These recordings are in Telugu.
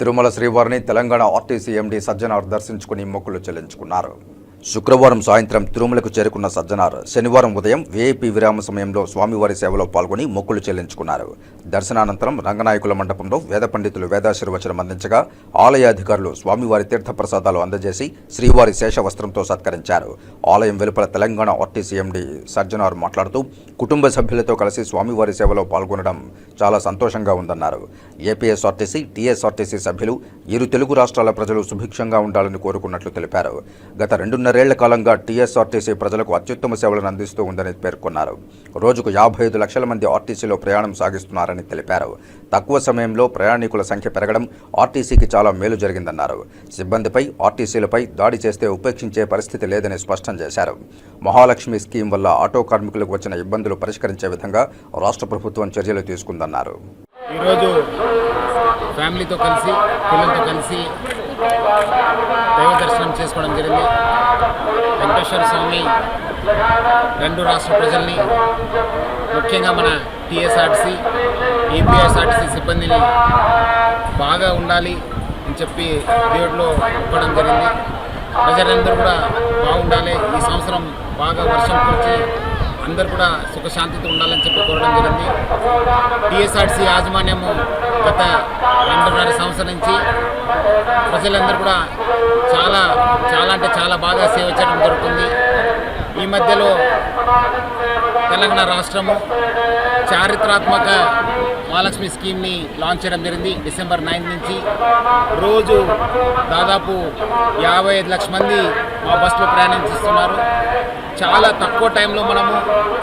తిరుమల శ్రీవారిని తెలంగాణ ఆర్టీసీ ఎండీ సజ్జనార్ దర్శించుకుని మొక్కులు చెల్లించుకున్నారు. శుక్రవారం సాయంత్రం తిరుమలకు చేరుకున్న సజ్జనార్ శనివారం ఉదయం వీఐపీ విరామ సమయంలో స్వామివారి సేవలో పాల్గొని మొక్కులు చెల్లించుకున్నారు. దర్శనానంతరం రంగనాయకుల మండపంలో వేద పండితులు వేదాశీర్వచనం అందించగా ఆలయ అధికారులు స్వామివారి తీర్థప్రసాదాలు అందజేసి శ్రీవారి శేషవస్త్రంతో సత్కరించారు. ఆలయం వెలుపల తెలంగాణ ఆర్టీసీఎండి సజ్జనార్ మాట్లాడుతూ కుటుంబ సభ్యులతో కలిసి స్వామివారి సేవలో పాల్గొనడం చాలా సంతోషంగా ఉందన్నారు. ఏపీఎస్ఆర్టీసీ టీఎస్ఆర్టీసీ సభ్యులు ఇరు తెలుగు రాష్ట్రాల ప్రజలు సుభిక్షంగా ఉండాలని కోరుకున్నట్లు తెలిపారు. గత రెండున్నరేళ్ళ కాలంగా టీఎస్ఆర్టీసీ ప్రజలకు అత్యుత్తమ సేవలను అందిస్తూ ఉందని పేర్కొన్నారు. రోజుకు యాభై ఐదు లక్షల మంది ఆర్టీసీలో ప్రయాణం సాగిస్తున్నారని తెలిపారు. తక్కువ సమయంలో ప్రయాణికుల సంఖ్య పెరగడం ఆర్టీసీకి చాలా మేలు జరిగిందన్నారు. సిబ్బందిపై ఆర్టీసీలపై దాడి చేస్తే ఉపేక్షించే పరిస్థితి లేదని స్పష్టం చేశారు. మహాలక్ష్మి స్కీమ్ వల్ల ఆటో కార్మికులకు వచ్చిన ఇబ్బందులు పరిష్కరించే విధంగా రాష్ట్ర ప్రభుత్వం చర్యలు తీసుకుందన్నారు. ఈరోజు ఫ్యామిలీతో కలిసి పిల్లలతో కలిసి చేసుకోవడం జరిగింది. వెంకటేశ్వర స్వామి రెండు రాష్ట్ర ప్రజల్ని ముఖ్యంగా మన టీఎస్ఆర్టీసీ ఈపీఎస్ఆర్టీసీ సిబ్బందిని బాగా ఉండాలి అని చెప్పి దేవుడిలో ఒప్పడం జరిగింది. ప్రజలందరూ కూడా బాగుండాలి. ఈ సంవత్సరం బాగా వర్షం కురిచి అందరూ కూడా సుఖశాంతితో ఉండాలని చెప్పి కోరడం జరిగింది. టీఎస్ఆర్సీ యాజమాన్యము గత రెండున్నర సంవత్సరం నుంచి ప్రజలందరూ కూడా చాలా చాలా అంటే చాలా బాగా సేవ చేయడం జరుగుతుంది. ఈ మధ్యలో తెలంగాణ రాష్ట్రము చారిత్రాత్మక మహాలక్ష్మి స్కీమ్ని లాంచ్ చేయడం జరిగింది. డిసెంబర్ నైన్త్ నుంచి రోజు దాదాపు యాభై ఐదు లక్షల మంది మా బస్సులో ప్రయాణిస్తున్నారు చాలా తక్కువ టైంలో మనము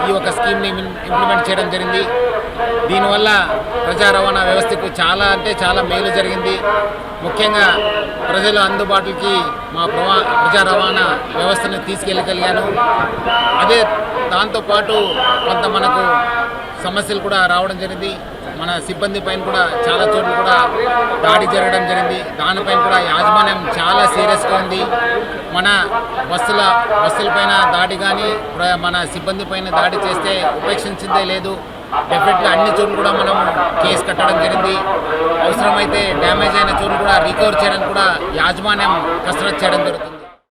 ఈ యొక్క స్కీమ్ని ఇంప్లిమెంట్ చేయడం జరిగింది. దీనివల్ల ప్రజా రవాణా వ్యవస్థకు చాలా అంటే చాలా మేలు జరిగింది. ముఖ్యంగా ప్రజల అందుబాటుకి మా ప్రవా ప్రజా రవాణా వ్యవస్థను తీసుకెళ్ళగలిగాను. అదే దాంతోపాటు కొంత మనకు సమస్యలు కూడా రావడం జరిగింది. మన సిబ్బంది పైన కూడా చాలా చోట్ల కూడా దాడి జరగడం జరిగింది. దానిపైన కూడా యాజమాన్యం చాలా సీరియస్గా ఉంది. మన బస్సుల బస్సుల పైన దాడి కానీ మన సిబ్బంది పైన దాడి చేస్తే ఉపేక్షించిందే లేదు. డెఫినెట్గా అన్ని చోట్ల కూడా మనం కేసు కట్టడం జరిగింది. అవసరమైతే డ్యామేజ్ అయిన చోట్లు కూడా రికవర్ చేయడానికి కూడా యాజమాన్యం కసరత్ చేయడం జరుగుతుంది.